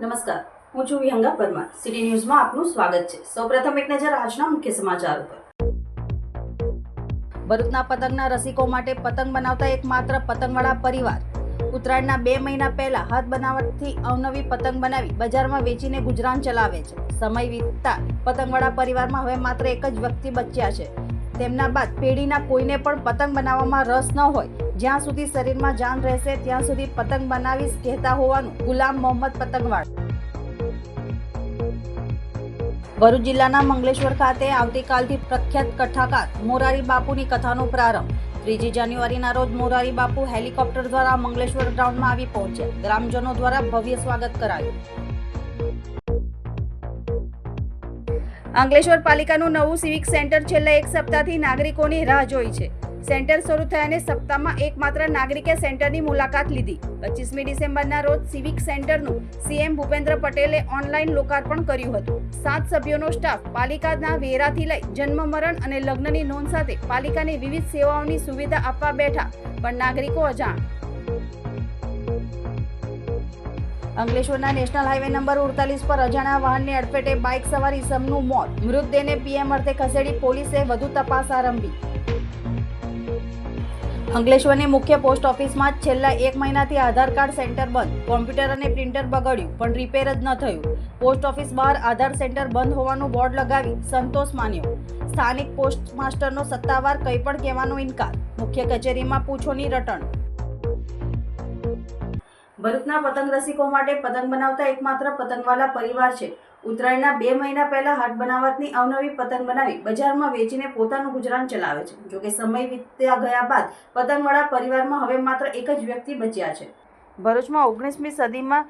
નમસ્કાર. હું છું વિહંગા પરમાર. સિટી ન્યૂઝમાં આપનું સ્વાગત છે. સૌપ્રથમ એક નજર આજના મુખ્ય સમાચાર ઉપર ભરૂચના પતંગના રસિકો માટે પતંગ બનાવતા એકમાત્ર પતંગવાળા પરિવાર. ઉત્તરાયણના બે મહિના પહેલા હાથ બનાવટથી અવનવી પતંગ બનાવી બજારમાં વેચીને ગુજરાન ચલાવે છે. સમય વીતતા પતંગવાળા પરિવારમાં હવે માત્ર એક જ વ્યક્તિ બચ્યા છે. તેમના બાદ પેઢીના કોઈને પણ પતંગ બનાવવામાં રસ ન હોય જ્યાં સુધી શરીરમાં જાન રહેશે, ત્યાં સુધી પતંગ બનાવીશ કહેતા હોવાનું ગુલામ મોહમ્મદ પતંગવાડ ભરૂચ જિલ્લાના મંગલેશ્વર ખાતે આવતીકાલથી પ્રખ્યાત કથાકાર મોરારી બાપુની કથાનો પ્રારંભ. ત્રીજી જાન્યુઆરીના રોજ મોરારી બાપુ હેલિકોપ્ટર દ્વારા મંગલેશ્વર ગ્રાઉન્ડમાં આવી પહોંચ્યા. ગ્રામજનો દ્વારા ભવ્ય સ્વાગત કરાયું. અંગલેશ્વર પાલિકાનું નવું સિવિક સેન્ટર છેલ્લા એક સપ્તાહથી નાગરિકોની રાહ જોઈ છે. સેન્ટર શરૂ થયાને સપ્તાહમાં એકમાત્ર નાગરિકે સેન્ટરની મુલાકાત લીધી. પચીસમી ડિસેમ્બરના રોજ સિવિક સેન્ટરનું સીએમ ભૂપેન્દ્ર પટેલે ઓનલાઈન લોકાર્પણ કર્યું હતું. સાત સભ્યોનો સ્ટાફ પાલિકાના વેરાથી લઈ જન્મ, મરણ અને લગ્નની નોંધ સાથે પાલિકાની વિવિધ સેવાઓની સુવિધા આપવા બેઠા, પણ નાગરિકો અજાણ. અંકલેશ્વરના નેશનલ હાઈવે નંબર ઉડતાલીસ પર અજાણ્યા વાહનની અડફેટે બાઇક સવાર સમનું મોત. મૃતદેહને પીએમ અર્થે ખસેડી પોલીસે વધુ તપાસ આરંભી. અંકલેશ્વરની મુખ્ય પોસ્ટ ઓફિસમાં છેલ્લા એક મહિનાથી આધાર કાર્ડ સેન્ટર બંધ. કોમ્પ્યુટર અને પ્રિન્ટર બગડ્યું, પણ રિપેર જ ન થયું. પોસ્ટ ઓફિસ બહાર આધાર સેન્ટર બંધ હોવાનું બોર્ડ લગાવી સંતોષ માન્યો. સ્થાનિક પોસ્ટ માસ્ટરનો સત્તાવાર કંઈ પણ કહેવાનો ઇનકાર. મુખ્ય કચેરીમાં પૂછોની રટણ. ભરૂચના પતંગ રસિકો માટે પતંગ બનાવતા એકમાત્ર પતંગવાલા પરિવાર છે. ઉત્તરાયણના બે મહિના પહેલા હાથ બનાવટની અવનવી પતંગ બનાવી બજારમાં વેચીને પોતાનું ગુજરાન ચલાવે છે. જોકે સમય વીત્યા ગયા બાદ પતંગવાળા પરિવારમાં હવે માત્ર એક જ વ્યક્તિ બચ્યા છે. ભરૂચમાં ઓગણીસમી સદીમાં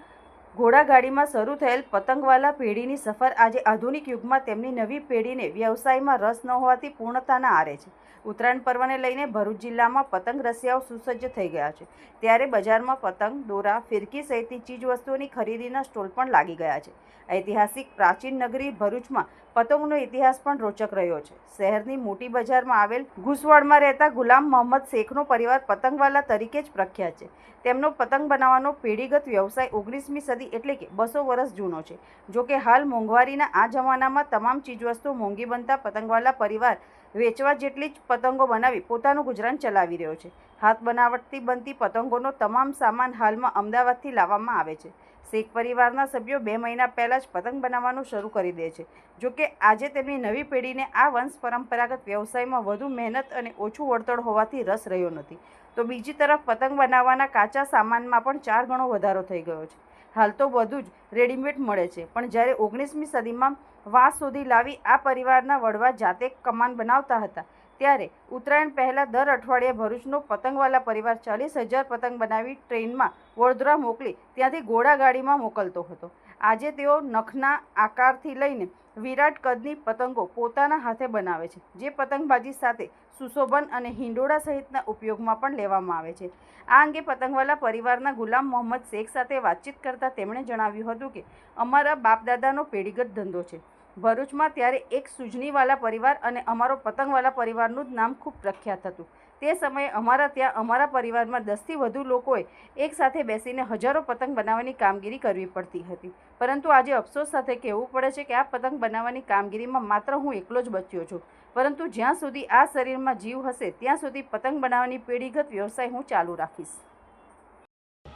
ઘોડાગાડીમાં શરૂ થયેલ પતંગવાલા પેઢીની સફર આજે આધુનિક યુગમાં તેમની નવી પેઢીને વ્યવસાયમાં રસ ન હોવાથી પૂર્ણતાના આરે છે. ઉત્તરાયણ પર્વને લઈને ભરૂચ જિલ્લામાં પતંગ રસિયાઓ સુસજ્જ થઈ ગયા છે. ત્યારે બજારમાં પતંગ, દોરા, ફિરકી સહિતની ચીજવસ્તુઓની ખરીદીના સ્ટોલ પણ લાગી ગયા છે. ઐતિહાસિક પ્રાચીન નગરી ભરૂચમાં પતંગનો ઇતિહાસ પણ રોચક રહ્યો છે. શહેરની મોટી બજારમાં આવેલ ઘુસવાડમાં રહેતા ગુલામ મોહમ્મદ શેખનો પરિવાર પતંગવાલા તરીકે જ પ્રખ્યાત છે. તેમનો પતંગ બનાવવાનો પેઢીગત વ્યવસાય ઓગણીસમી સદી એટલે કે બસો વર્ષ જૂનો છે. જો કે હાલ મોંઘવારીના આ જમાનામાં તમામ ચીજવસ્તુઓ મોંઘી બનતા પતંગવાલા પરિવાર વેચવા જેટલી જ પતંગો બનાવી પોતાનું ગુજરાન ચલાવી રહ્યો છે. હાથ બનાવટથી બનતી પતંગોનો તમામ સામાન હાલમાં અમદાવાદથી લાવવામાં આવે છે. શેખ પરિવારના સભ્યો બે મહિના પહેલાં જ પતંગ બનાવવાનું શરૂ કરી દે છે. જો કે આજે તેમની નવી પેઢીને આ વંશ પરંપરાગત વ્યવસાયમાં વધુ મહેનત અને ઓછું વળતર હોવાથી રસ રહ્યો નથી. તો બીજી તરફ પતંગ બનાવવાના કાચા સામાનમાં પણ ચાર ગણો વધારો થઈ ગયો છે. હાલ તો બધું જ રેડીમેડ મળે છે, પણ જ્યારે ઓગણીસમી સદીમાં વાંસ સુધી લાવી આ પરિવારના વડવા જાતે કમાન બનાવતા હતા ત્યારે ઉત્તરાયણ પહેલાં દર અઠવાડિયે ભરૂચનો પતંગવાલા પરિવાર ચાલીસ હજાર પતંગ બનાવી ટ્રેનમાં વડોદરા મોકલી ત્યાંથી ઘોડાગાડીમાં મોકલતો હતો. આજે તેઓ નખના આકારથી લઈને વિરાટ કદની પતંગો પોતાના હાથે બનાવે છે, જે પતંગબાજી સાથે સુશોભન અને હિંડોળા સહિતના ઉપયોગમાં પણ લેવામાં આવે છે. આ અંગે પતંગવાલા પરિવારના ગુલામ મોહમ્મદ શેખ સાથે વાતચીત કરતાં તેમણે જણાવ્યું હતું કે, અમારા બાપદાદાનો પેઢીગત ધંધો છે. ભરૂચમાં ત્યારે એક સુજનીવાલા પરિવાર અને અમારો પતંગવાલા પરિવારનું જ નામ ખૂબ પ્રખ્યાત હતું. તે સમયે અમારા ત્યાં, અમારા પરિવારમાં દસથી વધુ લોકોએ એકસાથે બેસીને હજારો પતંગ બનાવવાની કામગીરી કરવી પડતી હતી. પરંતુ આજે અફસોસ સાથે કહેવું પડે છે કે આ પતંગ બનાવવાની કામગીરીમાં માત્ર હું એકલો જ બચ્યો છું. પરંતુ જ્યાં સુધી આ શરીરમાં જીવ હશે, ત્યાં સુધી પતંગ બનાવવાની પેઢીગત વ્યવસાય હું ચાલુ રાખીશ.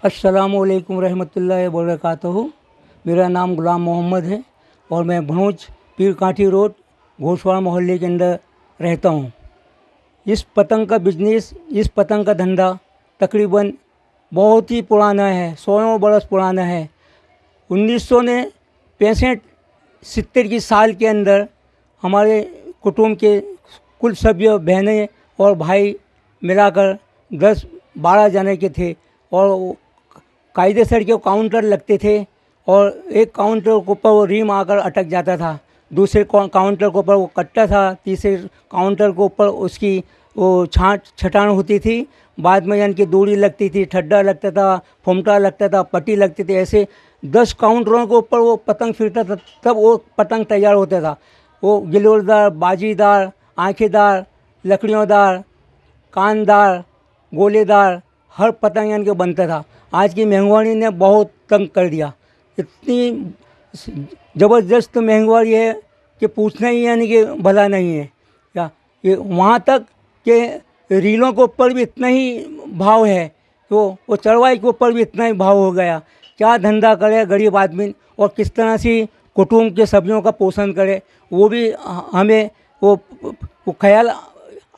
અસલામ રહેમતુલ્લા હું મેરા નામ ગુલામ મોહમ્મદ હૈ. और मैं भनोज पीर काठी रोड, घोषवाड़ा मोहल्ले के अंदर रहता हूँ। इस पतंग का बिज़नेस इस पतंग का धंधा तकरीबन बहुत ही पुराना है, सौ बरस पुराना है। उन्नीस सौ ने पैंसठ सितर की साल के अंदर हमारे कुटुंब के कुल सभ्य बहनें और भाई मिलाकर दस बारह जने के थे और कायदे सर के काउंटर लगते थे। और एक काउंटर के ऊपर वो रीम आकर अटक जाता था। दूसरे काउंटर के ऊपर वो कट्टा था। तीसरे काउंटर के ऊपर उसकी वो छाट, छटान होती थी। बाद में यानी कि दूरी लगती थी, ठड्डा लगता था, फुमटा लगता था, पट्टी लगती थी। ऐसे दस काउंटरों के ऊपर वो पतंग फिरता था, तब वो पतंग तैयार होता था। वो गिलोरदार बाजीदार, आँखेदार, लकड़ियोंदार, कानदार, गोलेदार, हर पतंग यानी कि बनता था। आज की महँगाई ने बहुत तंग कर दिया। इतनी ज़बरदस्त महँगाई है कि पूछना ही यानी कि भला नहीं है। क्या ये वहाँ तक के रीलों के ऊपर भी इतना ही भाव है तो वो चढ़वाई के ऊपर भी इतना ही भाव हो गया। क्या धंधा करे गरीब आदमी और किस तरह से कुटुंब के सब्जियों का पोषण करे वो भी हमें वो, वो ख्याल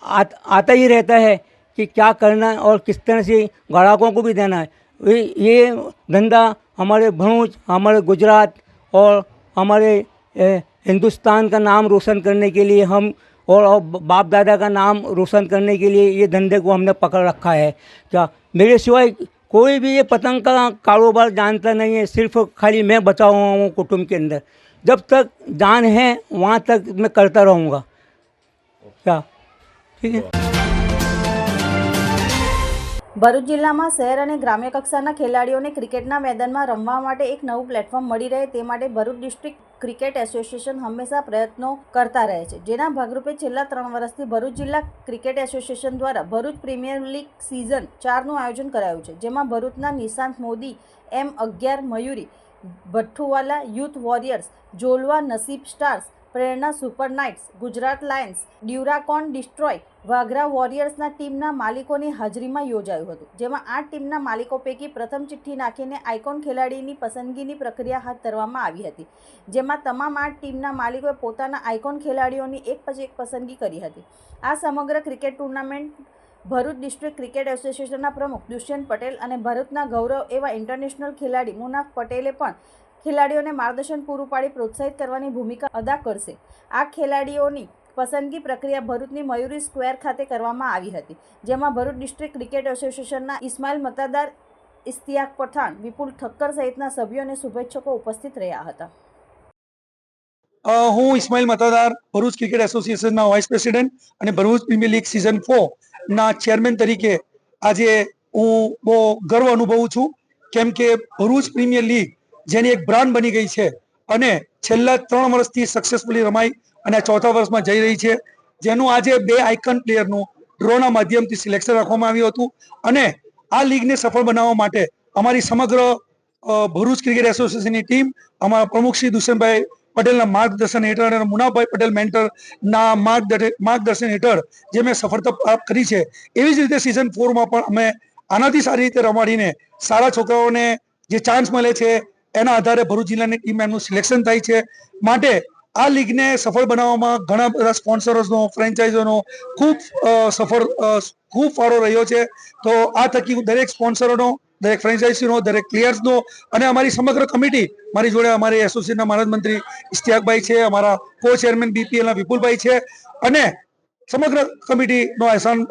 आता ही रहता है कि क्या करना है और किस तरह से ग्राहकों को भी देना है। ये धंधा हमारे भरूच हमारे गुजरात और हमारे हिंदुस्तान का नाम रोशन करने के लिए हम और, बाप दादा का नाम रोशन करने के लिए ये धंधे को हमने पकड़ रखा है। क्या मेरे सिवाय कोई भी ये पतंग का कारोबार जानता नहीं है सिर्फ़ खाली मैं बचा हुआ हूँ कुटुंब के अंदर। जब तक जान है वहाँ तक मैं करता रहूँगा। क्या? ठीक है? ભરૂચ જિલ્લામાં શહેર અને ગ્રામ્ય કક્ષાના ખેલાડીઓને ક્રિકેટના મેદાનમાં રમવા માટે એક નવું પ્લેટફોર્મ મળી રહે તે માટે ભરૂચ ડિસ્ટ્રિક્ટ ક્રિકેટ એસોસિએશન હંમેશા પ્રયત્નો કરતા રહે છે, જેના ભાગરૂપે છેલ્લા ત્રણ વર્ષથી ભરૂચ જિલ્લા ક્રિકેટ એસોસિએશન દ્વારા ભરૂચ પ્રીમિયર લીગ સિઝન ચારનું આયોજન કરાયું છે, જેમાં ભરૂચના નિશાંત મોદી, એમ અગિયાર Mayuri, Bhathuwala youth warriors, Jolva Nasib stars Prerna super knights, Gujarat lions, ડ્યુરાકોન destroy, Vagra વોરિયર્સના ટીમના માલિકોની હાજરીમાં યોજાયું હતું, જેમાં આઠ ટીમના માલિકો પૈકી પ્રથમ ચિઠ્ઠી નાખીને આઇકોન ખેલાડીની પસંદગીની પ્રક્રિયા હાથ ધરવામાં આવી હતી, જેમાં તમામ આઠ ટીમના માલિકોએ પોતાના આઇકોન ખેલાડીઓની એક પછી એક પસંદગી કરી હતી. આ સમગ્ર cricket tournament Bharuch district cricket એસોસિએશનના પ્રમુખ દુષ્યંત પટેલ અને ભરૂચના ગૌરવ એવા ઇન્ટરનેશનલ ખેલાડી મુનાફ પટેલે પણ ખેલાડીઓને માર્ગદર્શન પૂરું પાડી પ્રોત્સાહિત કરવાની ભૂમિકા અદા કરશે. આ ખેલાડીઓની પસંદગી પ્રક્રિયા ભરૂચની મયુરી સ્ક્વેર ખાતે કરવામાં આવી હતી, જેમાં ભરૂચ ડિસ્ટ્રિક્ટ ક્રિકેટ એસોસિએશનના ઇસ્માઇલ મતદાર ઇસ્તિયાક પઠાણ, વિપુલ ઠક્કર સહિતના સભ્યો અને શુભેચ્છકો ઉપસ્થિત રહ્યા હતા. હું ઇસ્માઇલ મતદાર, ભરૂચ ક્રિકેટ એસોસિએશનના વાઇસ પ્રેસિડેન્ટ અને Bharuch premier league season four ના ચેરમેન તરીકે આજે હું બહુ ગર્વ અનુભવું છું, કેમ કે ભરૂચ પ્રીમિયર લીગ જેની એક બ્રાન્ડ બની ગઈ છે અને છેલ્લા ત્રણ વર્ષથી સક્સેસફુલી રમાઈ અને ચોથા વર્ષમાં જઈ રહી છે. જેનું આજે બે આઇકન પ્લેયરનું ડ્રોના માધ્યમથી સિલેક્શન રાખવામાં આવ્યું હતું અને આ લીગને સફળ બનાવવા માટે અમારી સમગ્ર ભરૂચ ક્રિકેટ એસોસિએશનની ટીમ અમારા પ્રમુખ શ્રી દુષ્યંતભાઈ પટેલના માર્ગદર્શન હેઠળ અને મુનાભાઈ પટેલ મેન્ટરના માર્ગદર્શન માર્ગદર્શન હેઠળ જે મેં સફળતા પ્રાપ્ત કરી છે, એવી જ રીતે સિઝન ફોરમાં પણ અમે આનાથી સારી રીતે રમાડીને સારા છોકરાઓને જે ચાન્સ મળે છે એના આધારે ભરૂચ જિલ્લાની ટીમ એમનું સિલેક્શન થાય છે. માટે આ લીગને સફળ બનાવવામાં ઘણા બધા સ્પોન્સરોનો ફ્રેન્ચાઇઝોનો ખૂબ સફળ ખૂબ ફાળો રહ્યો છે. તો આ થકી દરેક સ્પોન્સરોનો દરેક ફ્રેન્ચાઇઝીનો દરેક પ્લેયર્સનો અને અમારી સમગ્ર કમિટી મારી જોડે અમારી એસોસિએશનના મહારાજ મંત્રી ઇશ્તિયાકભાઈ છે, અમારા કો ચેરમેન બીપીએલના વિપુલભાઈ છે અને સમગ્ર કમિટીનો એહસાન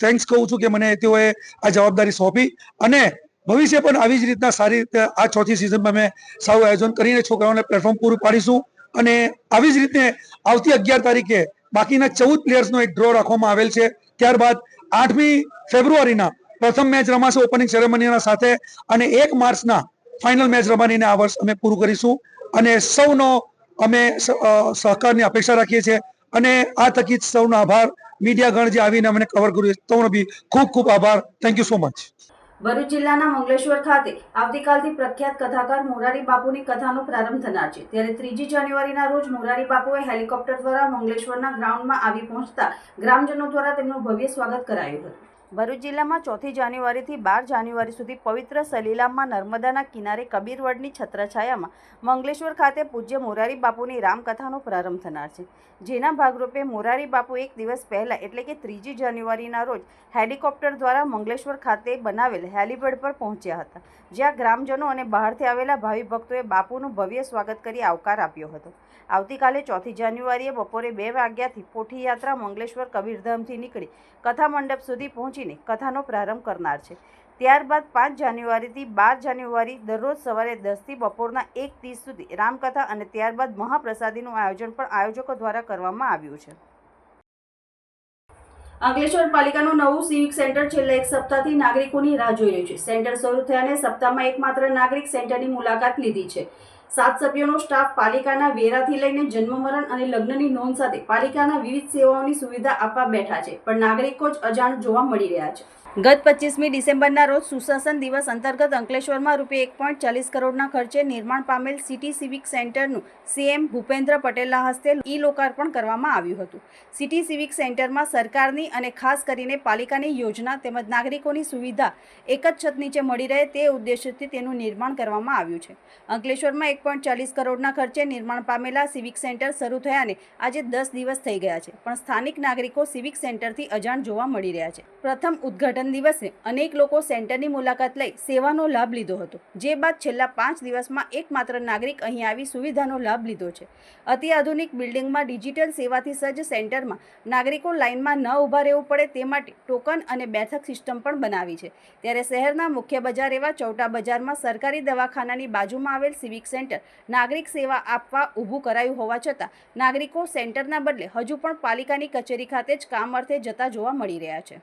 થેન્ક્સ કહું છું કે મને તેઓએ આ જવાબદારી સોંપી અને ભવિષ્ય પણ આવી જ રીતના સારી રીતે આ ચોથી સિઝનમાં અમે સારું આયોજન કરીને છોકરાઓને પ્લેટફોર્મ પૂરું પાડીશું અને આવી જ રીતે આવતી અગિયાર તારીખે બાકીના ચૌદ પ્લેયર્સનો એક ડ્રો રાખવામાં આવેલ છે. ત્યારબાદ આઠમી ફેબ્રુઆરીના પ્રથમ મેચ રમાશે ઓપનિંગ સેરેમનીના સાથે અને એક માર્ચના ફાઇનલ મેચ રમાડીને આ વર્ષ અમે પૂરું કરીશું અને સૌનો અમે સહકારની અપેક્ષા રાખીએ છીએ અને આ થકી સૌનો આભાર. મીડિયાગણ જે આવીને અમને કવર કર્યું છે, સૌનો બી ખૂબ ખૂબ આભાર. Thank you so much Bharuch જિલ્લાના મંગલેશ્વર ખાતે આવતીકાલથી પ્રખ્યાત કથાકાર મોરારી બાપુની કથાનો પ્રારંભ થનાર છે. ત્યારે ત્રીજી જાન્યુઆરીના રોજ મોરારી બાપુએ હેલિકોપ્ટર દ્વારા મંગલેશ્વરના ગ્રાઉન્ડમાં આવી પહોંચતા ગ્રામજનો દ્વારા તેમનું ભવ્ય સ્વાગત કરાયું હતું. ભરૂચ જિલ્લામાં ચોથી જાન્યુઆરીથી બાર જાન્યુઆરી સુધી પવિત્ર સલીલામાં નર્મદાના કિનારે કબીરવડની છત્રછાયામાં મંગલેશ્વર ખાતે પૂજ્ય મોરારી બાપુની રામકથાનો પ્રારંભ થનાર છે. જેના ભાગરૂપે મોરારી બાપુ એક દિવસ પહેલાં એટલે કે ત્રીજી જાન્યુઆરીના રોજ હેલિકોપ્ટર દ્વારા મંગલેશ્વર ખાતે બનાવેલ હેલીપેડ પર પહોંચ્યા હતા. જ્યાં ગ્રામજનો અને બહારથી આવેલા ભાવિ ભક્તોએ બાપુનું ભવ્ય સ્વાગત કરી આવકાર આપ્યો હતો. આવતીકાલે ચોથી જાન્યુઆરીએ બપોરે બે વાગ્યાથી પોઠી યાત્રા મંગલેશ્વર કબીરધામથી નીકળી કથા મંડપ સુધી પહોંચીને કથાનો પ્રારંભ કરનાર છે. ત્યારબાદ પાંચ જાન્યુઆરીથી બાર જાન્યુઆરી દરરોજ સવારે દસથી બપોરના એક ત્રીસ સુધી રામકથા અને ત્યારબાદ મહાપ્રસાદીનું આયોજન પણ આયોજકો દ્વારા કરવામાં આવ્યું છે. અંકલેશ્વર પાલિકાનું નવું સિવિક સેન્ટર છેલ્લા એક સપ્તાહથી નાગરિકોની રાહ જોઈ રહ્યું છે. સેન્ટર શરૂ થયાને સપ્તાહમાં એકમાત્ર નાગરિક સેન્ટરની મુલાકાત લીધી છે. સાત સભ્યોનો સ્ટાફ પાલિકાના વેરાથી લઈને જન્મ મરણ અને લગ્નની નોંધ સાથે પાલિકાના વિવિધ સેવાઓની સુવિધા આપવા બેઠા છે, પણ નાગરિકો જ અજાણ જોવા મળી રહ્યા છે. ગત પચીસમી ડિસેમ્બરના રોજ સુશાસન દિવસ અંતર્ગત અંકલેશ્વરમાં રૂપિયા એક પોઈન્ટ ચાલીસ કરોડના ખર્ચે નિર્માણ પામેલ સિટી સિવિક સેન્ટરનું સીએમ ભૂપેન્દ્ર પટેલના હસ્તે ઈ લોકાર્પણ કરવામાં આવ્યું હતું. સિટી સિવિક સેન્ટરમાં સરકારની અને ખાસ કરીને પાલિકાની યોજના તેમજ નાગરિકોની સુવિધા એક જ છત નીચે મળી રહે તે ઉદ્દેશ્યથી તેનું નિર્માણ કરવામાં આવ્યું છે. અંકલેશ્વરમાં એક પોઈન્ટ ચાલીસ કરોડના ખર્ચે નિર્માણ પામેલા સિવિક સેન્ટર શરૂ થયાને આજે દસ દિવસ થઈ ગયા છે, પણ સ્થાનિક નાગરિકો સિવિક સેન્ટરથી અજાણ જોવા મળી રહ્યા છે. પ્રથમ ઉદ્ઘાટન દિવસે અનેક લોકો સેન્ટરની મુલાકાત લઈ સેવાનો લાભ લીધો હતો. જે બાદ છેલ્લા પાંચ દિવસમાં એકમાત્ર નાગરિક અહીં આવી સુવિધાનો લાભ લીધો છે. અતિઆધુનિક બિલ્ડિંગમાં ડિજિટલ સેવાથી સજ્જ સેન્ટરમાં નાગરિકો લાઇનમાં ન ઊભા રહેવું પડે તે માટે ટોકન અને બેઠક સિસ્ટમ પણ બનાવી છે. ત્યારે શહેરના મુખ્ય બજાર એવા ચૌટા બજારમાં સરકારી દવાખાનાની બાજુમાં આવેલ સિવિક સેન્ટર નાગરિક સેવા આપવા ઊભું કરાયું હોવા છતાં નાગરિકો સેન્ટરના બદલે હજુ પણ પાલિકાની કચેરી ખાતે જ કામ અર્થે જતા જોવા મળી રહ્યા છે.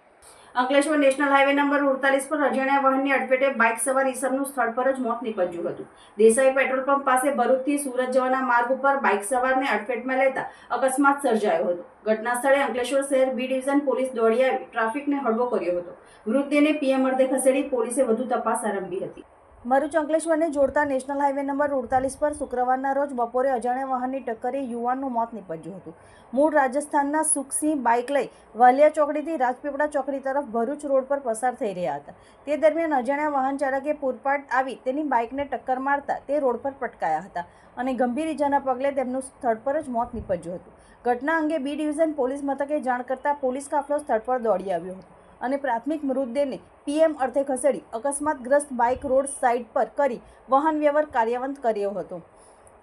અંકલેશ્વર નેશનલ હાઈવે નંબર ઉડતાલીસ પર અજાણ્યા વાહનની અડફેટે બાઇક સવાર ઈસમનું સ્થળ પર જ મોત નીપજ્યું હતું. દેસાઈ પેટ્રોલ પંપ પાસે ભરૂચથી સુરત જવાના માર્ગ ઉપર બાઇક સવારને અડફેટમાં લેતા અકસ્માત સર્જાયો હતો. ઘટના સ્થળે અંકલેશ્વર શહેર બી ડિવિઝન પોલીસ દોડી આવી, ટ્રાફિકને હળવો કર્યો હતો. મૃતદેહને પીએમ અર્ધે ખસેડી પોલીસે વધુ તપાસ આરંભી હતી. ભરૂચ અંકલેશ્વરને જોડતા નેશનલ હાઈવે નંબર ઉડતાલીસ પર શુક્રવારના રોજ બપોરે અજાણ્યા વાહનની ટક્કરે યુવાનનું મોત નીપજ્યું હતું. મૂળ રાજસ્થાનના સુખસિંહ બાઇક લઈ વાલિયા ચોકડીથી રાજપીપળા ચોકડી તરફ ભરૂચ રોડ પર પસાર થઈ રહ્યા હતા. તે દરમિયાન અજાણ્યા વાહન ચાલકે પૂરપાટ આવી તેની બાઇકને ટક્કર મારતા તે રોડ પર પટકાયા હતા અને ગંભીર ઇજાના પગલે તેમનું સ્થળ પર જ મોત નીપજ્યું હતું. ઘટના અંગે બી ડિવિઝન પોલીસ મથકે જાણ કરતાં પોલીસ કાફલો સ્થળ પર દોડી આવ્યો હતો. અને પ્રાથમિક મૃતદેહને પીએમ અર્થે ખસેડી અકસ્માતગ્રસ્ત બાઇક રોડ સાઇડ પર કરી વાહન વ્યવહાર કાર્યવંત કર્યો હતો.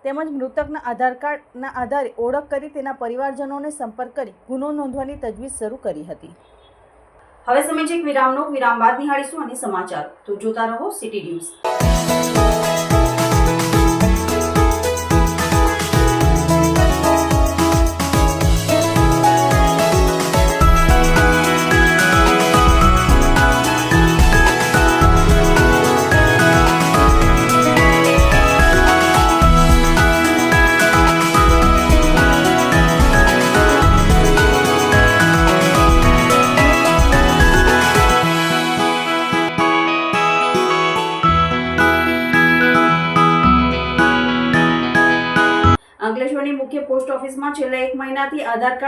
તેમજ મૃતકના આધાર કાર્ડના આધારે ઓળખ કરી તેના પરિવારજનોને સંપર્ક કરી ગુનો નોંધવાની તજવીજ શરૂ કરી હતી. હવે સમય છે વિરામનો. વિરામ બાદ નિહાળીશું અને સમાચાર. તો જોતા રહો સિટી ન્યૂઝ.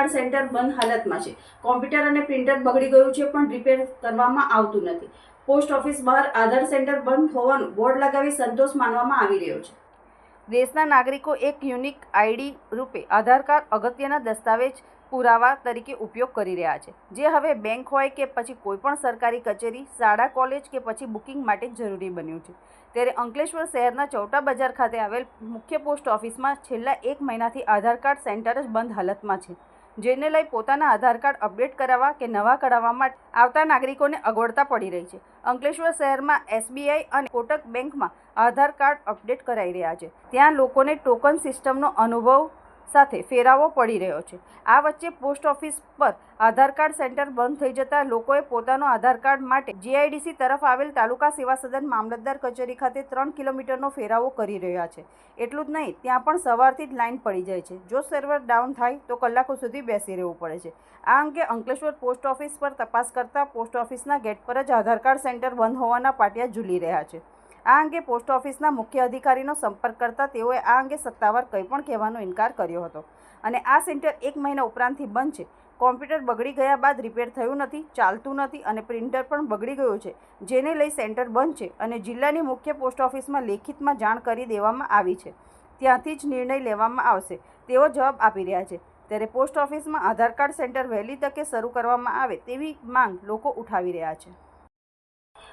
મહિનાથી સેન્ટર બંધ હાલતમાં છે. કોમ્પ્યુટર અને પ્રિન્ટર બગડી ગયું છે પણ રિપેર કરવામાં આવતું નથી. પોસ્ટ ઓફિસ બહાર આધાર સેન્ટર બંધ હોવાનું બોર્ડ લગાવી સંતોષ માનવામાં આવી રહ્યો છે. દેશના નાગરિકો એક યુનિક આઈડી રૂપે આધાર કાર્ડ અગત્યના દસ્તાવેજ પુરાવા તરીકે ઉપયોગ કરી રહ્યા છે, જે હવે બેંક હોય કે પછી કોઈપણ સરકારી કચેરી, શાળા, કોલેજ કે પછી બુકિંગ માટે જરૂરી બન્યું છે. ત્યારે અંકલેશ્વર શહેરના ચૌટા બજાર ખાતે આવેલ મુખ્ય પોસ્ટ ઓફિસમાં છેલ્લા એક મહિનાથી આધાર કાર્ડ સેન્ટર જ બંધ હાલતમાં છે. જેને લઈ પોતાના આધાર કાર્ડ અપડેટ કરાવવા કે નવા કઢાવવા માટે આવતા નાગરિકોને અગવડતા પડી રહી છે. અંકલેશ્વર શહેરમાં એસબીઆઈ અને કોટક બેંકમાં આધાર કાર્ડ અપડેટ કરાઈ રહ્યા છે. ત્યાં લોકોને ટોકન સિસ્ટમનો અનુભવ સાથે ફેરાવો પડી રહ્યો છે. આ વચ્ચે પોસ્ટ ઓફિસ પર આધાર કાર્ડ સેન્ટર બંધ થઈ જતા લોકોએ પોતાનો આધાર કાર્ડ માટે જીઆઈડીસી તરફ આવેલ તાલુકા સેવા સદન મામલતદાર કચેરી ખાતે ત્રણ કિલોમીટરનો ફેરાવો કરી રહ્યા છે. એટલું જ નહીં, ત્યાં પણ સવારથી જ લાઇન પડી જાય છે. જો સર્વર ડાઉન થાય, તો કલાકો સુધી બેસી રહેવું પડે છે. આ અંગે અંકલેશ્વર પોસ્ટ ઓફિસ પર તપાસ કરતા પોસ્ટ ઓફિસના ગેટ પર જ આધાર કાર્ડ સેન્ટર બંધ હોવાના પાટિયા ઝૂલી રહ્યા છે. આ અંગે પોસ્ટ ઓફિસના મુખ્ય અધિકારીનો સંપર્ક કરતા તેઓએ આ અંગે સત્તાવાર કંઈ પણ કહેવાનો ઇનકાર કર્યો હતો. અને આ સેન્ટર એક મહિના ઉપરાંતથી બંધ છે. કોમ્પ્યુટર બગડી ગયા બાદ રિપેર થયું નથી, ચાલતું નથી અને પ્રિન્ટર પણ બગડી ગયું છે, જેને લઈ સેન્ટર બંધ છે અને જિલ્લાની મુખ્ય પોસ્ટ ઓફિસમાં લેખિતમાં જાણ કરી દેવામાં આવી છે. ત્યાંથી જ નિર્ણય લેવામાં આવશે તેવો જવાબ આપી રહ્યા છે. ત્યારે પોસ્ટ ઓફિસમાં આધાર કાર્ડ સેન્ટર વહેલી તકે શરૂ કરવામાં આવે તેવી માંગ લોકો ઉઠાવી રહ્યા છે.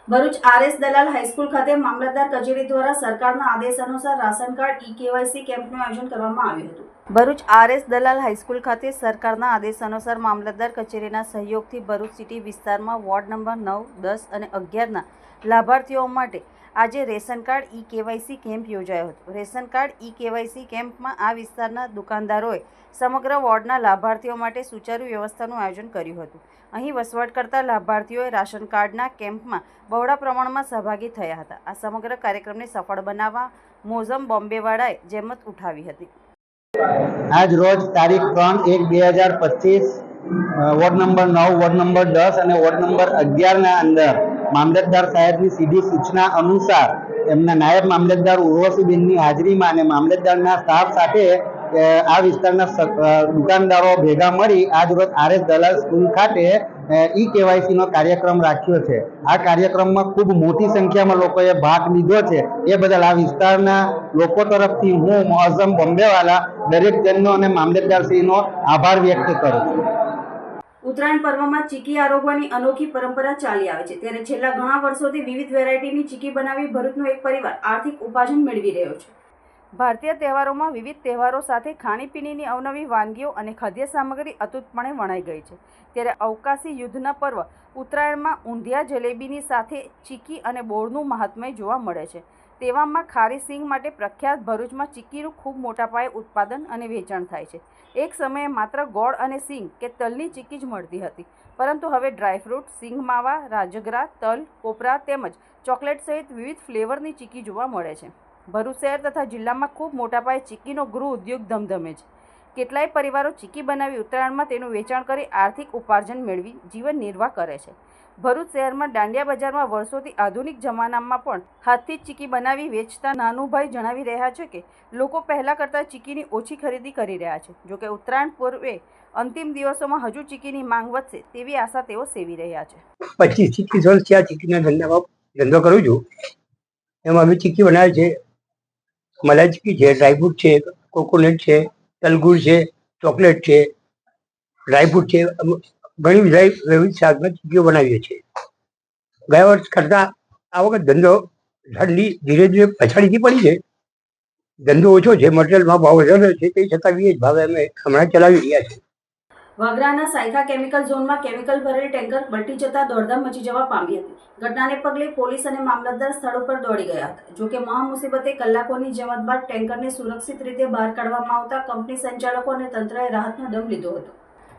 ભરૂચ આરએસ દલાલ હાઈસ્કૂલ ખાતે મામલતદાર કચેરી દ્વારા સરકારના આદેશ અનુસાર રાશન કાર્ડ, ઈ કેવાયસી કેમ્પનું આયોજન કરવામાં આવ્યું હતું. ભરૂચ આરએસ દલાલ હાઈસ્કૂલ ખાતે સરકારના આદેશ અનુસાર મામલતદાર કચેરીના સહયોગથી ભરૂચ સિટી વિસ્તારમાં વોર્ડ નંબર નવ, દસ અને અગિયારના લાભાર્થીઓ માટે આજે ration card e KYC camp યોજાયો હતો. રેશન કાર્ડ ઈ કેવાયસી કેમ્પમાં આ વિસ્તારના દુકાનદારોએ સમગ્ર વોર્ડના લાભાર્થીઓ માટે સુચારુ વ્યવસ્થાનું આયોજન કર્યું હતું. અહીં વસવાટ કરતા લાભાર્થીઓએ રાશન કાર્ડના કેમ્પમાં બહોળા પ્રમાણમાં સહભાગી થયા હતા. આ સમગ્ર કાર્યક્રમને સફળ બનાવવા મોઝમ બોમ્બેવાળાએ જેમત ઉઠાવી હતી. આજ રોજ તારીખ ત્રણ એક બે હજાર પચીસ વોર્ડ નંબર નવ, વોર્ડ નંબર દસ અને વોર્ડ નંબર અગિયારના અંદર મામલતદાર સાહેબની સીધી સૂચના અનુસાર એમના નાયબ મામલતદાર ઉર્વશીબેનની હાજરીમાં અને મામલતદારના સ્ટાફ સાથે આ વિસ્તારના દુકાનદારો ભેગા મળી આજરોજ આરએસ દલાલ સ્કૂલ ખાતે ઈ કેવાયસી નો કાર્યક્રમ રાખ્યો છે. આ કાર્યક્રમમાં ખૂબ મોટી સંખ્યામાં લોકોએ ભાગ લીધો છે. એ બદલ આ વિસ્તારના લોકો તરફથી હું મોહઝમ બોમ્બેવાલા દરેક જણનો અને મામલતદારશ્રીનો આભાર વ્યક્ત કરું છું. ઉત્તરાયણ પર્વમાં ચીકી આરોગવાની અનોખી પરંપરા ચાલી આવે છે. ત્યારે છેલ્લા ઘણા વર્ષોથી વિવિધ વેરાયટીની ચીકી બનાવી ભરૂચનો એક પરિવાર આર્થિક ઉપાર્જન મેળવી રહ્યો છે. ભારતીય તહેવારોમાં વિવિધ તહેવારો સાથે ખાણીપીણીની અવનવી વાનગીઓ અને ખાદ્ય સામગ્રી અતૂટપણે વણાઈ ગઈ છે. ત્યારે અવકાશી યુદ્ધના પર્વ ઉત્તરાયણમાં ઊંધિયા જલેબીની સાથે ચીકી અને બોળનું મહાત્મય જોવા મળે છે. તેવામાં ખારી સિંગ માટે પ્રખ્યાત ભરૂચમાં ચીકીનું ખૂબ મોટા પાયે ઉત્પાદન અને વેચાણ થાય છે. એક સમયે માત્ર ગોળ અને સિંગ કે તલની ચીકી જ મળતી હતી. પરંતુ હવે ડ્રાયફ્રૂટ સિંગ માવા, રાજગરા, તલ, કોપરા તેમજ ચોકલેટ સહિત વિવિધ ફ્લેવરની ચીકી જોવા મળે છે. ભરૂચ શહેર તથા જિલ્લામાં ખૂબ મોટા પાયે ચીકીનો ગૃહ ઉદ્યોગ ધમધમે છે. કેટલાય પરિવારો ચીકી બનાવી ઉત્તરાયણમાં તેનું વેચાણ કરી આર્થિક ઉપાર્જન મેળવી જીવન નિર્વાહ કરે છે. ભરૂચ શહેરમાં દાંડિયા બજારમાં વર્ષોથી આધુનિક જમાનામાં પણ હાથથી જ ચીકી બનાવી વેચતા નાનુભાઈ જણાવી રહ્યા છે કે, લોકો પહેલાં કરતાં ચીકીની ઓછી ખરીદી કરી રહ્યા છે. જોકે ઉત્તરાયણ પૂર્વે અંતિમ દિવસોમાં હજુ ચીકીની માંગ વધશે તેવી આશા તેઓ સેવી રહ્યા છે. પચીસથી ત્રીસ વર્ષથી ધંધામાં ધંધો કરું છું. એમાં અમે ચીકી બનાવે છે. મલાઈ ચીકી છે ડ્રાયફ્રૂટ છે કોકોનટ છે તલગુર છે, ચોકલેટ છે. ડ્રાયફ્રૂટ છે ઘણી વિવિધ શાકમાં ચીકીઓ બનાવીએ છીએ. ગયા વર્ષ કરતાં આ વખત ધંધો ઠંડી ધીરે ધીરે પછાડીથી પડી છે. ધંધો ઓછો છે મટીરિયલમાં ભાવ વધારે છે, તે છતાં બી જ ભાવે અમે હમણાં ચલાવી રહ્યા છીએ. વાગરાના સાયખા કેમિકલ ઝોનમાં કેમિકલ ભરેલ ટેન્કર પલટી જતા દોડધામ મચી જવા પામી હતી. ઘટનાને પગલે પોલીસ અને મામલતદાર સ્થળ ઉપર દોડી ગયા હતા. જોકે મહામુસીબતે કલાકોની જમત બાદ ટેન્કરને સુરક્ષિત રીતે બહાર કાઢવામાં આવતા કંપની સંચાલકો અને તંત્રએ રાહતનો દમ લીધો હતો.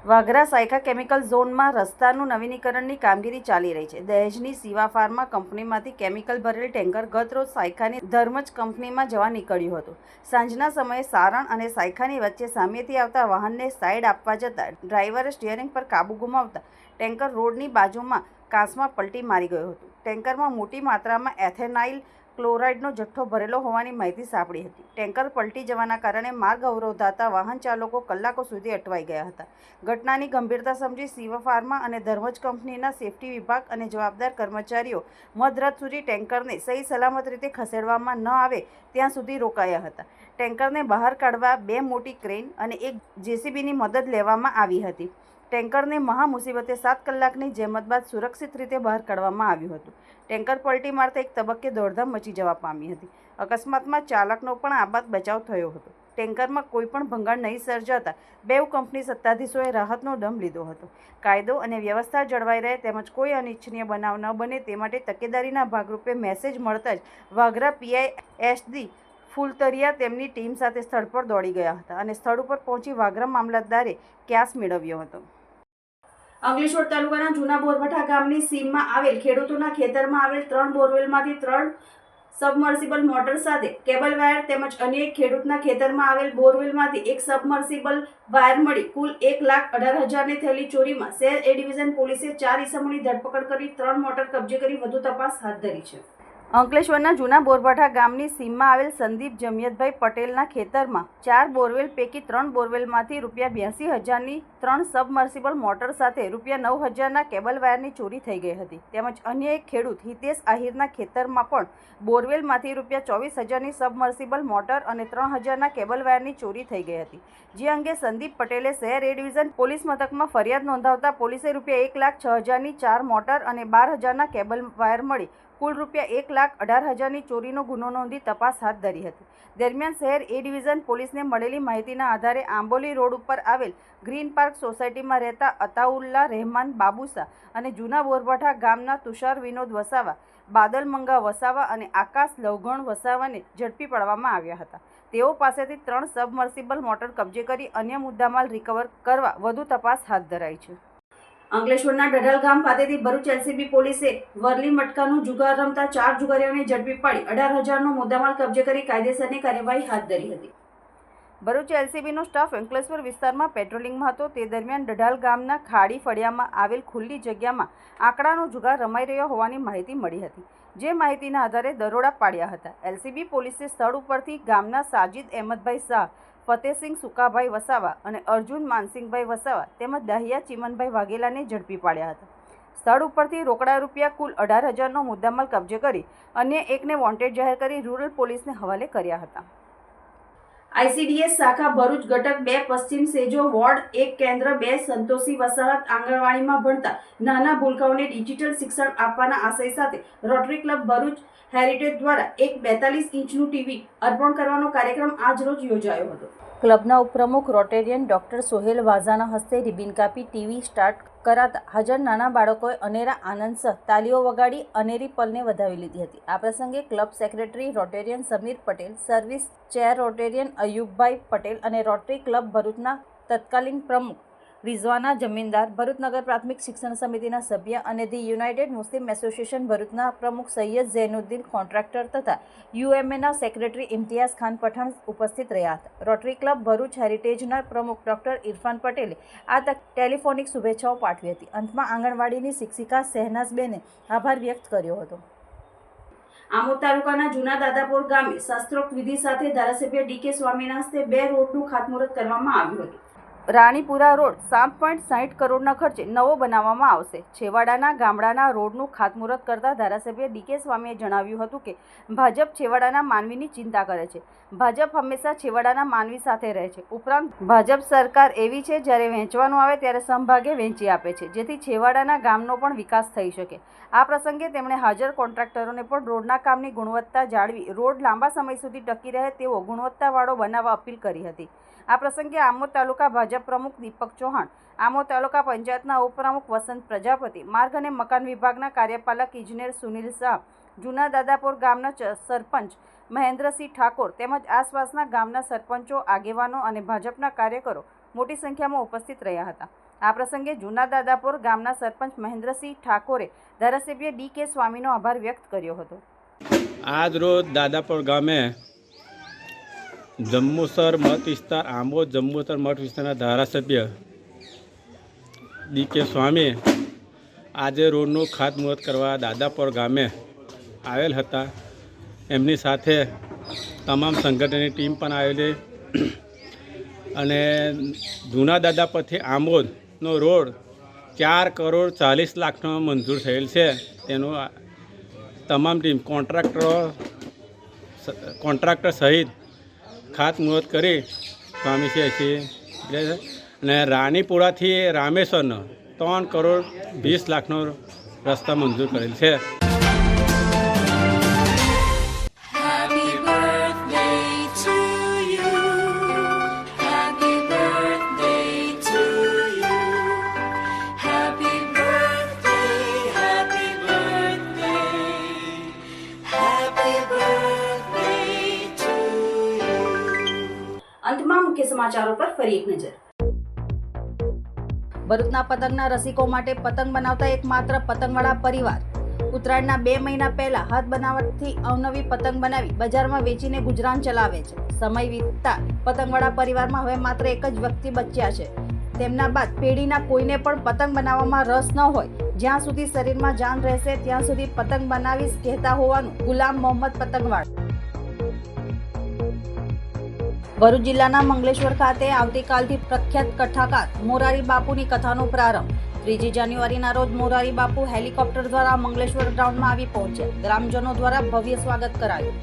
વાગરા સાયખા કેમિકલ ઝોનમાં રસ્તાનું નવીનીકરણની કામગીરી ચાલી રહી છે. દહેજની સીવા ફાર્મા કંપનીમાંથી કેમિકલ ભરેલ ટેન્કર ગત રોજ સાયખાની ધર્મજ કંપનીમાં જવા નીકળ્યું હતું. સાંજના સમયે સારણ અને સાયખાની વચ્ચે સામેથી આવતા વાહનને સાઈડ આપવા જતાં ડ્રાઈવરે સ્ટિયરિંગ પર કાબુ ગુમાવતા ટેન્કર રોડની બાજુમાં કાંસમાં પલટી મારી ગયું હતું. ટેન્કરમાં મોટી માત્રામાં એથેનાઇલ ક્લોરાઇડનો જથ્થો ભરેલો હોવાની માહિતી સાંપડી હતી. ટેન્કર પલટી જવાના કારણે માર્ગ અવરોધાતા વાહન ચાલકો કલાકો સુધી અટવાઈ ગયા હતા. ઘટનાની ગંભીરતા સમજી સિવા ફાર્મા અને ધર્મજ કંપનીના સેફટી વિભાગ અને જવાબદાર કર્મચારીઓ મધરાત સુધી ટેન્કરને સહી સલામત રીતે ખસેડવામાં ન આવે ત્યાં સુધી રોકાયા હતા. ટેન્કરને બહાર કાઢવા બે મોટી ક્રેન અને એક જેસીબીની મદદ લેવામાં આવી હતી. ટેન્કરને મહા મુસીબતે સાત કલાકની જહેમત બાદ સુરક્ષિત રીતે બહાર કાઢવામાં આવ્યું હતું. ટેન્કર પલટી મારતા એક તબક્કે દોડધામ મચી જવા પામી હતી. અકસ્માતમાં ચાલકનો પણ આબાદ બચાવ થયો હતો. ટેન્કરમાં કોઈ પણ ભંગાણ નહીં સર્જાતા બેવ કંપની સત્તાધીશોએ રાહતનો દમ લીધો હતો. કાયદો અને વ્યવસ્થા જળવાઈ રહે તેમજ કોઈ અનિચ્છનીય બનાવ ન બને તે માટે તકેદારીના ભાગરૂપે મેસેજ મળતા જ વાઘરા પીઆઈ એસડી ફૂલતરિયા તેમની ટીમ સાથે સ્થળ પર દોડી ગયા હતા અને સ્થળ ઉપર પહોંચી વાઘરા મામલતદારે ક્યાસ મેળવ્યો હતો. અંકલેશ્વર તાલુકાના જૂના બોરવઠા ગામની સીમમાં આવેલ ખેડૂતોના ખેતરમાં આવેલ ત્રણ બોરવેલમાંથી ત્રણ સબમર્સિબલ મોટર સાથે કેબલ વાયર તેમજ અન્ય એક ખેડૂતના ખેતરમાં આવેલ બોરવેલમાંથી એક સબમર્સિબલ વાયર મળી કુલ એક લાખ અઢાર હજારની થયેલી ચોરીમાં શહેર એ ડિવિઝન પોલીસે ચાર ઇસમોની ધરપકડ કરી ત્રણ મોટર કબજે કરી વધુ તપાસ હાથ ધરી છે. અંકલેશ્વરના જૂના બોરભાઠા ગામની સીમમાં આવેલ સંદીપ જમિયતભાઈ પટેલના ખેતરમાં ચાર બોરવેલ પૈકી ત્રણ બોરવેલમાંથી રૂપિયા બ્યાસી હજારની ત્રણ સબમર્સિબલ મોટર સાથે રૂપિયા નવ હજારના કેબલ વાયરની ચોરી થઈ ગઈ હતી. તેમજ અન્ય એક ખેડૂત, હિતેશ આહિરના ખેતરમાં પણ બોરવેલમાંથી રૂપિયા ચોવીસ હજારની સબમર્સિબલ મોટર અને ત્રણ હજારના કેબલ વાયરની ચોરી થઈ ગઈ હતી. જે અંગે સંદીપ પટેલે શહેર એ ડિવિઝન પોલીસ મથકમાં ફરિયાદ નોંધાવતા પોલીસે રૂપિયા એક લાખ છ હજારની ચાર મોટર અને બાર હજારના કેબલ વાયર મળી કુલ રૂપિયા એક લાખ અઢાર હજારની ચોરીનો ગુનો નોંધી તપાસ હાથ ધરી હતી. દરમિયાન શહેર એ ડિવિઝન પોલીસને મળેલી માહિતીના આધારે આંબોલી રોડ ઉપર આવેલ ગ્રીન પાર્ક સોસાયટીમાં રહેતા અતાઉલ્લા રહેમાન બાબુસા અને જૂના બોરભાઠા ગામના તુષાર વિનોદ વસાવા, બાદલ મંગા વસાવા અને આકાશ લવગણ વસાવાને ઝડપી પાડવામાં આવ્યા હતા. તેઓ પાસેથી ત્રણ સબમર્સિબલ મોટર કબજે કરી અન્ય મુદ્દામાલ રિકવર કરવા વધુ તપાસ હાથ ધરાઈ છે. અંકલેશ્વરના ડઢલ ગામ ખાતેથી ભરૂચ એલસીબી પોલીસે વરલી મટકાનું જુગાર રમતા ચાર જુગારીઓને ઝડપી પાડી અઢાર હજારનો મુદ્દામાલ કબજે કરી કાયદેસરની કાર્યવાહી હાથ ધરી હતી. ભરૂચ એલસીબીનો સ્ટાફ અંકલેશ્વર વિસ્તારમાં પેટ્રોલિંગમાં હતો. તે દરમિયાન ડઢાલ ગામના ખાડી ફળિયામાં આવેલ ખુલ્લી જગ્યામાં આંકડાનો જુગાર રમાઈ રહ્યો હોવાની માહિતી મળી હતી. જે માહિતીના આધારે દરોડા પાડ્યા હતા. એલસીબી પોલીસે સ્થળ ઉપરથી ગામના સાજિદ અહેમદભાઈ શાહ, ફતેહસિંહ સુકાભાઈ વસાવા અને અર્જુન માનસિંહભાઈ વસાવા તેમજ દહિયા ચિમનભાઈ વાઘેલાને ઝડપી પાડ્યા હતા. સ્થળ ઉપરથી રોકડા રૂપિયા કુલ અઢાર હજારનો મુદ્દામાલ કબજે કરી અન્ય એકને વોન્ટેડ જાહેર કરી રૂરલ પોલીસને હવાલે કર્યા હતા. આઈસીડીએસ શાખા ભરૂચ ઘટક બે, પશ્ચિમ સેજો વોર્ડ એક, કેન્દ્ર બે, સંતોષી વસાહત આંગણવાડીમાં ભણતા નાના ભૂલકાઓને ડિજિટલ શિક્ષણ આપવાના આશય સાથે રોટરી ક્લબ ભરૂચ હેરિટેજ દ્વારા એક બેતાલીસ ઇંચનું ટીવી અર્પણ કરવાનો કાર્યક્રમ આજ રોજ યોજાયો હતો. ક્લબના ઉપપ્રમુખ રોટેરિયન ડોક્ટર સોહેલ વાઝાના હસ્તે રિબિન કાપી ટીવી સ્ટાર્ટ કરાતા હાજર નાના બાળકોએ અનેરા આનંદ સહ તાલીઓ વગાડી અનેરી પલને વધાવી લીધી હતી. આ પ્રસંગે club secretary rotarian Sameer Patel, service chair rotarian Ayubbhai Patel અને રોટરી ક્લબ ભરૂચના તત્કાલીન પ્રમુખ રિઝવાના જમીનદાર ભરૂચનગર પ્રાથમિક શિક્ષણ સમિતિના સભ્ય અને ધી યુનાઇટેડ મુસ્લિમ એસોસિએશન ભરૂચના પ્રમુખ સૈયદ ઝૈનુદ્દીન કોન્ટ્રાક્ટર તથા યુએમએના સેક્રેટરી ઇમ્તિયાઝ ખાન પઠાણ ઉપસ્થિત રહ્યા હતા. રોટરી ક્લબ ભરૂચ હેરિટેજના પ્રમુખ ડોક્ટર ઇરફાન પટેલે આ તક ટેલિફોનિક શુભેચ્છાઓ પાઠવી હતી. અંતમાં આંગણવાડીની શિક્ષિકા શહેનાઝબેને આભાર વ્યક્ત કર્યો હતો. આમોદ તાલુકાના જૂના દાદાપુર ગામે શાસ્ત્રોક્ત વિધિ સાથે ધારાસભ્ય ડીકે સ્વામીના હસ્તે બે રોડનું ખાતમુહૂર્ત કરવામાં આવ્યું હતું. રાણીપુરા રોડ સાત પોઈન્ટ સાહીઠ કરોડના ખર્ચે નવો બનાવવામાં આવશે. છેવાડાના ગામડાના રોડનું ખાતમુહૂર્ત કરતા ધારાસભ્ય ડીકે સ્વામીએ જણાવ્યું હતું કે, ભાજપ છેવાડાના માનવીની ચિંતા કરે છે. ભાજપ હંમેશા છેવાડાના માનવી સાથે રહે છે. ઉપરાંત, ભાજપ સરકાર એવી છે, જ્યારે વહેંચવાનું આવે ત્યારે સંભાગે વહેંચી આપે છે, જેથી છેવાડાના ગામનો પણ વિકાસ થઈ શકે. આ પ્રસંગે તેમણે હાજર કોન્ટ્રાક્ટરોને પણ રોડના કામની ગુણવત્તા જાળવી, રોડ લાંબા સમય સુધી ટકી રહે તેવો ગુણવત્તાવાળો બનાવવા અપીલ કરી હતી. આ પ્રસંગે આમોદ તાલુકા ભાજપ પ્રમુખ દીપક ચૌહાણ, આમોદ તાલુકા પંચાયતના ઉપપ્રમુખ વસંત પ્રજાપતિ, માર્ગ અને મકાન વિભાગના કાર્યપાલક ઇજનેર સુનિલ શાહ, જૂના દાદાપુર ગામના સરપંચ મહેન્દ્રસિંહ ઠાકોર તેમજ આસપાસના ગામના સરપંચો, આગેવાનો અને ભાજપના કાર્યકરો મોટી સંખ્યામાં ઉપસ્થિત રહ્યા હતા. આ પ્રસંગે જૂના દાદાપુર ગામના સરપંચ મહેન્દ્રસિંહ ઠાકોરે ધારાસભ્ય ડી કે સ્વામીનો આભાર વ્યક્ત કર્યો હતો. આજ રોજ દાદાપુર ગામે જંબુસર મત વિસ્તાર આંબોદ જંબુસર મઠ વિસ્તારના ધારાસભ્ય ડી કે સ્વામી આજે રોડનું ખાતમુહૂર્ત કરવા દાદાપોર ગામે આવેલ હતા. એમની સાથે તમામ સંગઠનની ટીમ પણ આવેલી અને જૂના દાદાપુરથી આંબોદનો રોડ ચાર કરોડ ચાલીસ લાખનો મંજૂર થયેલ છે. તેનું તમામ ટીમ, કોન્ટ્રાક્ટરો કોન્ટ્રાક્ટર સહિત ખાતમુહૂર્ત કરી સ્વામી છે એટલે અને રાણીપુરાથી રામેશ્વરનો ત્રણ કરોડ વીસ લાખનો રસ્તા મંજૂર કરેલ છે. સમાચારો પર ફરી એક નજર. ભરૂચના પતંગના રસિકો માટે પતંગ બનાવતા એકમાત્ર પતંગવાળા પરિવાર. ઉત્તરાયણના બે મહિના પહેલા હાથ બનાવટથી અવનવી પતંગ બનાવી બજારમાં વેચીને ગુજરાન ચલાવે છે. સમય વીતતા પતંગવાળા પરિવારમાં હવે માત્ર એક જ વ્યક્તિ બચ્યા છે. તેમના બાદ પેઢીના કોઈને પણ પતંગ બનાવવામાં રસ ન હોય. જ્યાં સુધી શરીરમાં જાન રહેશે, ત્યાં સુધી પતંગ બનાવીશ કહેતા હોવાનું ગુલામ મોહમ્મદ પતંગવાળ ભરૂચ જિલ્લાના મંગલેશ્વર ખાતે આવતીકાલથી પ્રખ્યાત કથાકાર મોરારી બાપુની કથાનો પ્રારંભ. ત્રીજી જાન્યુઆરીના રોજ મોરારી બાપુ હેલિકોપ્ટર દ્વારા મંગલેશ્વર ગ્રાઉન્ડમાં આવી પહોંચ્યા. ગ્રામજનો દ્વારા ભવ્ય સ્વાગત કરાયું.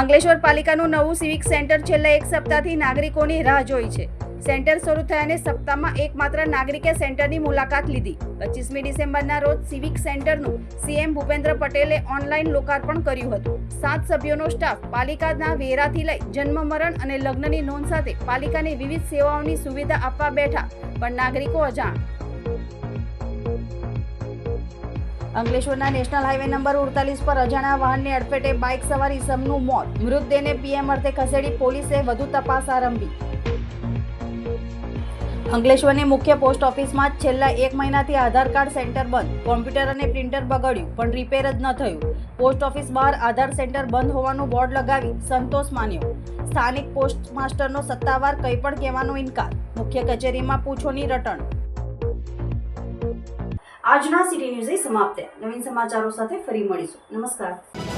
અંગલેશ્વર પાલિકાનું નવું સિવિક સેન્ટર છેલ્લા એક સપ્તાહથી નાગરિકોની રાહ જોઈ છે. સેન્ટર શરૂ થયાને સપ્તાહમાં એકમાત્ર નાગરિકે સેન્ટરની મુલાકાત લીધી. પચીસમી ડિસેમ્બરના રોજ સિવિક સેન્ટરનું સીએમ ભૂપેન્દ્ર પટેલે ઓનલાઈન લોકાર્પણ કર્યું હતું. સાત સભ્યોનો સ્ટાફ પાલિકાના વેરાથી લઈ જન્મ, મરણ અને લગ્નની નોંધ સાથે પાલિકાની વિવિધ સેવાઓની સુવિધા આપવા બેઠા, પણ નાગરિકો અજાણ. અંકલેશ્વરના નેશનલ હાઈવે નંબર ઉડતાલીસ પર અજાણ્યા વાહનની અડફેટે બાઇક સવાર ઇસમનું મોત. મૃતદેહને પીએમ અર્થે ખસેડી પોલીસે વધુ તપાસ આરંભી. અંકલેશ્વરની મુખ્ય પોસ્ટ ઓફિસમાં જ છેલ્લા એક મહિનાથી આધાર કાર્ડ સેન્ટર બંધ. કોમ્પ્યુટર અને પ્રિન્ટર બગડ્યું, પણ રિપેર જ ન થયું. પોસ્ટ ઓફિસ બહાર આધાર સેન્ટર બંધ હોવાનું બોર્ડ લગાવી સંતોષ માન્યો. સ્થાનિક પોસ્ટ માસ્ટરનો સત્તાવાર કંઈ પણ કહેવાનો ઇનકાર. મુખ્ય કચેરીમાં પૂછોની રટણ. આજના સિટી ન્યૂઝ સમાપ્ત. નવીન સમાચારો સાથે ફરી મળીશું. નમસ્કાર.